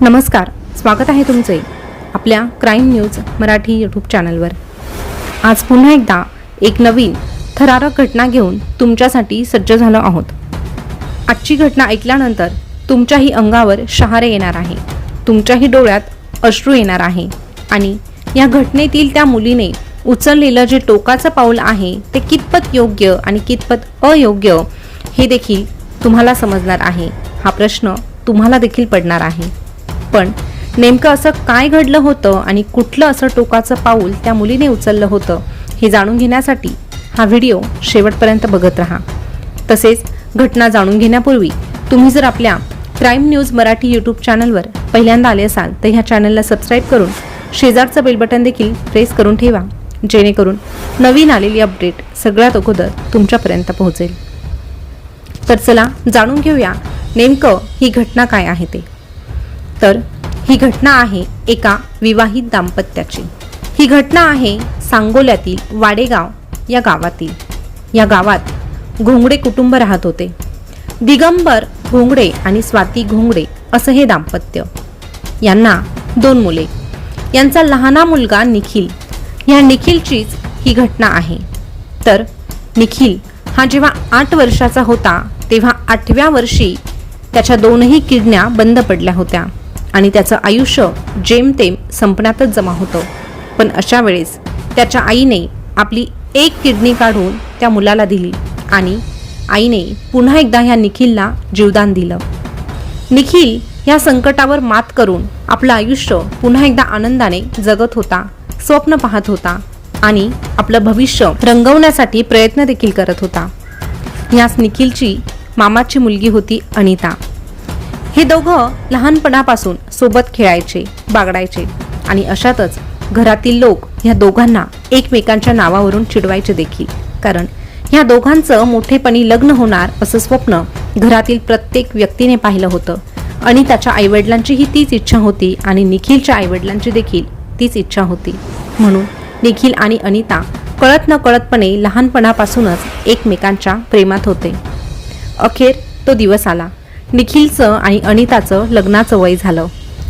नमस्कार स्वागत आहे तुमचे आपल्या क्राईम न्यूज मराठी यूट्यूब चॅनलवर. आज पुन्हा एकदा एक नवीन थरारक घटना घेऊन तुमच्यासाठी सज्ज झालो आहोत. आजची घटना ऐकल्यानंतर तुमच्याही अंगावर शहारे येणार आहे तुमच्याही डोळ्यात अश्रू येणार आहे आणि या घटनेतील त्या मुलीने उचललेलं जे टोकाचं पाऊल आहे ते कितपत योग्य आणि कितपत अयोग्य हे देखील तुम्हाला समजणार आहे. हा प्रश्न तुम्हाला देखील पडणार आहे. पण नेमकं असं काय घडलं होतं आणि कुठलं असं टोकाचं पाऊल त्या मुलीने उचललं होतं हे जाणून घेण्यासाठी हा व्हिडिओ शेवटपर्यंत बघत राहा. तसेच घटना जाणून घेण्यापूर्वी तुम्ही जर आपल्या क्राईम न्यूज मराठी यूट्यूब चॅनलवर पहिल्यांदा आले असाल तर ह्या चॅनलला सबस्क्राईब करून शेजारचं बेल बटन देखील प्रेस करून ठेवा जेणेकरून नवीन आलेली अपडेट सगळ्यात अगोदर तुमच्यापर्यंत पोहोचेल. तर चला जाणून घेऊया नेमकं ही घटना काय आहे ते. तर ही घटना आहे एका विवाहित दाम्पत्याची. ही घटना आहे सांगोल्यातील वाडेगाव या गावातील. या गावात घोंगडे कुटुंब राहत होते. दिगंबर घोंगडे आणि स्वाती घोंगडे असं हे दाम्पत्य. यांना दोन मुले. यांचा लहाना मुलगा निखिल. ह्या निखिलचीच ही घटना आहे. तर निखिल हा जेव्हा आठ वर्षाचा होता तेव्हा आठव्या वर्षी त्याच्या दोनही किडण्या बंद पडल्या होत्या. आणि त्याचं आयुष्य जेमतेम संपण्यातच जमा होतं. पण अशा वेळेस त्याच्या आईने आपली एक किडनी काढून त्या मुलाला दिली आणि आईने पुन्हा एकदा ह्या निखिलला जीवदान दिलं. निखिल ह्या संकटावर मात करून आपलं आयुष्य पुन्हा एकदा आनंदाने जगत होता स्वप्न पाहत होता आणि आपलं भविष्य रंगवण्यासाठी प्रयत्न देखील करत होता. याच निखिलची मामाची मुलगी होती अनिता. हे दोघं लहानपणापासून सोबत खेळायचे बागडायचे आणि अशातच घरातील लोक ह्या दोघांना एकमेकांच्या नावावरून चिडवायचे देखील. कारण ह्या दोघांचं मोठेपणी लग्न होणार असं स्वप्न घरातील प्रत्येक व्यक्तीने पाहिलं होतं. आणि त्याच्या आईवडिलांचीही तीच इच्छा होती आणि निखिलच्या आईवडिलांची देखील तीच इच्छा होती. म्हणून निखिल आणि अनिता कळत न कळतपणे लहानपणापासूनच एकमेकांच्या प्रेमात होते. अखेर तो दिवस आला. निखिलचं आणि अनिताचं लग्नाचं वय झालं.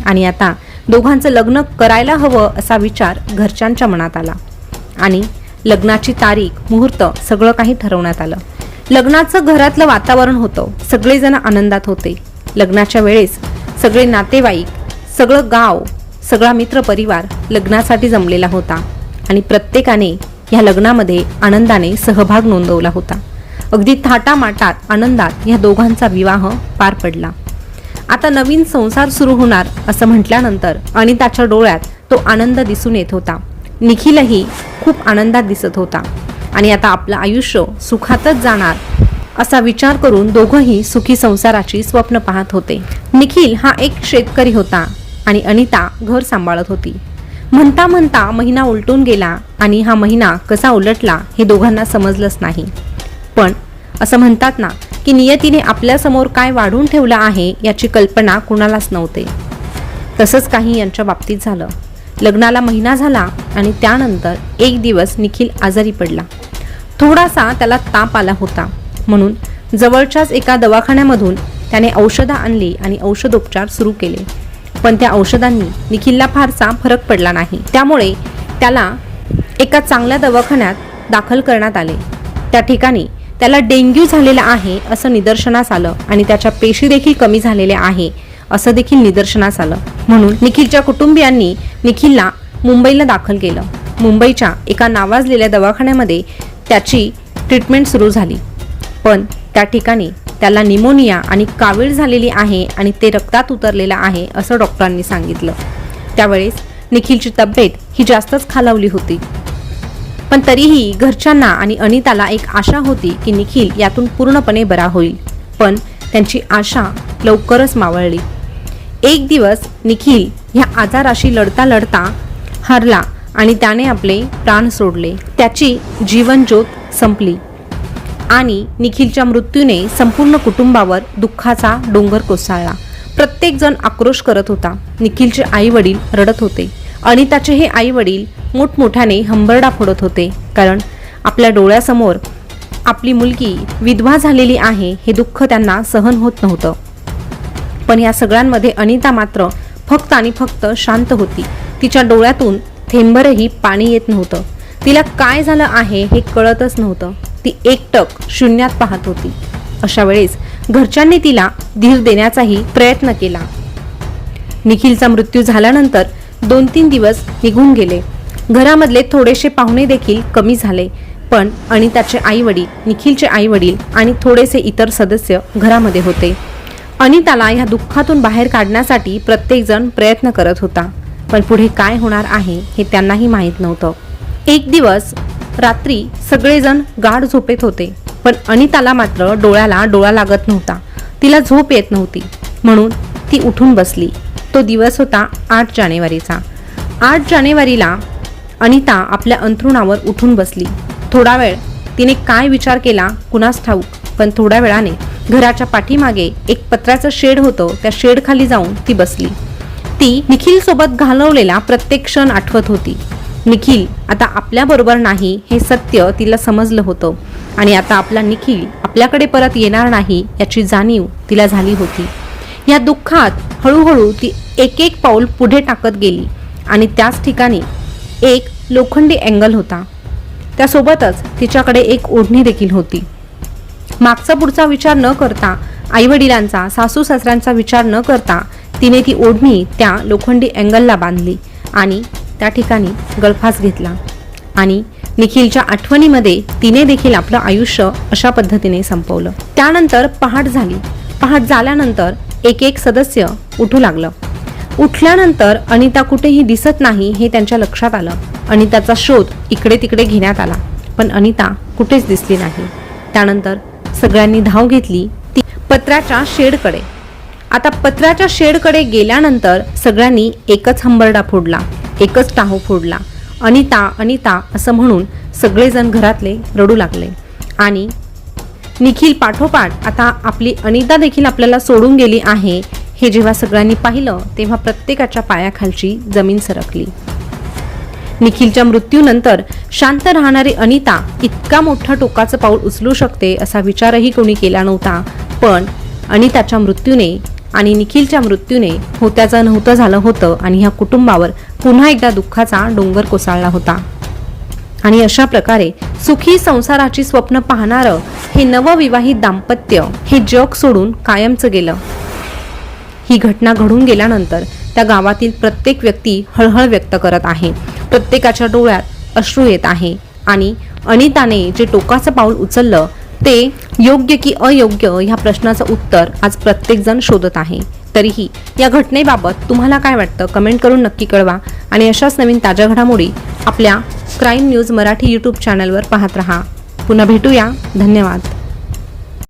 आणि आता दोघांचं लग्न करायला हवं असा विचार घरच्यांच्या मनात आला. आणि लग्नाची तारीख मुहूर्त सगळं काही ठरवण्यात आलं. लग्नाचं घरातलं वातावरण होतं. सगळेजण आनंदात होते. लग्नाच्या वेळेस सगळे नातेवाईक सगळं गाव सगळा मित्र परिवार लग्नासाठी जमलेला होता. आणि प्रत्येकाने ह्या लग्नामध्ये आनंदाने सहभाग नोंदवला होता. अगदी थाटामाटात आनंदात ह्या दोघांचा विवाह पार पडला. आता नवीन संसार सुरू होणार असं म्हटल्यानंतर अनिताच्या डोळ्यात तो आनंद दिसून येत होता. निखिलही खूप आनंदात दिसत होता. आणि आता आपलं आयुष्य सुखातच जाणार असा विचार करून दोघंही सुखी संसाराची स्वप्न पाहत होते. निखिल हा एक शेतकरी होता आणि अनिता घर सांभाळत होती. म्हणता म्हणता महिना उलटून गेला आणि हा महिना कसा उलटला हे दोघांना समजलंच नाही. पण असं म्हणतात ना की नियतीने आपल्यासमोर काय वाढून ठेवलं आहे याची कल्पना कुणालाच नव्हते. तसंच काही यांच्या बाबतीत झालं. लग्नाला महिना झाला आणि त्यानंतर एक दिवस निखिल आजारी पडला. थोडासा त्याला ताप आला होता. म्हणून जवळच्याच एका दवाखान्यामधून त्याने औषधं आणली आणि औषधोपचार सुरू केले. पण त्या औषधांनी निखिलला फारसा फरक पडला नाही. त्यामुळे त्याला एका चांगल्या दवाखान्यात दाखल करण्यात आले. त्या ठिकाणी त्याला डेंग्यू झालेला आहे असं निदर्शनास आलं आणि त्याच्या पेशी देखील कमी झालेल्या आहे असं देखील निदर्शनास आलं. म्हणून निखिलच्या कुटुंबियांनी निखिलला मुंबईला दाखल केलं. मुंबईच्या एका नावाजलेल्या दवाखान्यामध्ये त्याची ट्रीटमेंट सुरू झाली. पण त्या ठिकाणी त्याला निमोनिया आणि कावीळ झालेली आहे आणि ते रक्तात उतरलेलं आहे असं डॉक्टरांनी सांगितलं. त्यावेळेस निखिलची तब्येत ही जास्तच खालावली होती. पण तरीही घरच्यांना आणि अनिताला एक आशा होती की निखिल यातून पूर्णपणे बरा होईल. पण त्यांची आशा लवकरच मावळली. एक दिवस निखिल ह्या आजाराशी लढता लढता हरला आणि त्याने आपले प्राण सोडले. त्याची जीवनज्योत संपली आणि निखिलच्या मृत्यूने संपूर्ण कुटुंबावर दुःखाचा डोंगर कोसळला. प्रत्येकजण आक्रोश करत होता. निखिलचे आई वडील रडत होते. अनिताचे हे आई वडील मोठमोठ्याने हंबरडा फोडत होते. कारण आपल्या डोळ्यासमोर आपली मुलगी विधवा झालेली आहे हे दुःख त्यांना सहन होत नव्हतं. पण या सगळ्यांमध्ये अनिता मात्र फक्त आणि फक्त शांत होती. तिच्या डोळ्यातून थेंबरही पाणी येत नव्हतं. तिला काय झालं आहे हे कळतच नव्हतं. ती एकटक शून्यात पाहत होती. अशा वेळेस घरच्यांनी तिला धीर देण्याचाही प्रयत्न केला. निखिलचा मृत्यू झाल्यानंतर दोन तीन दिवस निघून गेले. घरामधले थोडेसे पाहुणे देखील कमी झाले. पण अनिताचे आई वडील निखिलचे आई वडील आणि थोडेसे इतर सदस्य घरामध्ये होते. अनिताला ह्या दुःखातून बाहेर काढण्यासाठी प्रत्येकजण प्रयत्न करत होता. पण पुढे काय होणार आहे हे त्यांनाही माहीत नव्हतं. एक दिवस रात्री सगळेजण गाढ झोपेत होते. पण अनिताला मात्र डोळ्याला डोळा लागत नव्हता. तिला झोप येत नव्हती. म्हणून ती उठून बसली. तो दिवस होता आठ जानेवारीचा. आठ जानेवारीला अनिता आपल्या अंथरुणावर उठून बसली. थोडा वेळ तिने काय विचार केला कुणास ठाऊक पण थोड्या वेळाने घराच्या पाठीमागे एक पत्र्याचं शेड होतं त्या शेडखाली जाऊन ती बसली. ती निखिल सोबत घालवलेला प्रत्येक क्षण आठवत होती. निखिल आता आपल्याबरोबर नाही हे सत्य तिला समजलं होतं आणि आता आपला निखिल आपल्याकडे परत येणार नाही याची जाणीव तिला झाली होती. या दुःखात हळूहळू ती एक एक पाऊल पुढे टाकत गेली आणि त्याच ठिकाणी एक लोखंडी अँगल होता. त्यासोबतच तिच्याकडे एक ओढणी देखील होती. मागचा पुढचा विचार न करता आईवडिलांचा सासू सासऱ्यांचा विचार न करता तिने ती ओढणी त्या लोखंडी अँगलला बांधली आणि त्या ठिकाणी गळफास घेतला. आणि निखिलच्या आठवणीमध्ये तिने देखील आपलं आयुष्य अशा पद्धतीने संपवलं. त्यानंतर पहाट झाली. पहाट झाल्यानंतर एक एक सदस्य उठू लागलं. उठल्यानंतर अनिता कुठेही दिसत नाही हे त्यांच्या लक्षात आलं. अनिताचा शोध इकडे तिकडे घेण्यात आला. पण अनिता कुठेच दिसली नाही. त्यानंतर सगळ्यांनी धाव घेतली ती पत्र्याच्या शेडकडे. आता पत्र्याच्या शेडकडे गेल्यानंतर सगळ्यांनी एकच हंबरडा फोडला. एकच टाहो फोडला. अनिता अनिता असं म्हणून सगळेजण घरातले रडू लागले. आणि निखिल पाठोपाठ आता आपली अनिता देखील आपल्याला सोडून गेली आहे हे जेव्हा सगळ्यांनी पाहिलं तेव्हा प्रत्येकाच्या पायाखालची जमीन सरकली. निखिलच्या मृत्यूनंतर शांत राहणारी अनिता इतका मोठा टोकाचं पाऊल उचलू शकते असा विचारही कोणी केला नव्हता. पण अनिताच्या मृत्यूने आणि निखिलच्या मृत्यूने होत्याचं नव्हतं झालं होतं आणि ह्या कुटुंबावर पुन्हा एकदा दुःखाचा डोंगर कोसळला होता. आणि अशा प्रकारे सुखी संसाराची स्वप्न पाहणारं हे नवविवाहित दाम्पत्य हे जग सोडून कायमचं गेलं. ही घटना घडून गेल्यानंतर त्या गावातील प्रत्येक व्यक्ती हळहळ व्यक्त करत आहे. प्रत्येकाच्या डोळ्यात अश्रू येत आहे आणि अनिताने जे टोकाचं पाऊल उचललं ते योग्य की अयोग्य ह्या प्रश्नाचं उत्तर आज प्रत्येकजण शोधत आहे. तरीही या घटनेबाबत तुम्हाला काय वाटतं? कमेंट करून नक्की कळवा आणि अशाच नवीन ताज्या घडामोडी आपल्या क्राईम न्यूज मराठी यूट्यूब चॅनलवर पाहत रहा. पुन्हा भेटूया. धन्यवाद.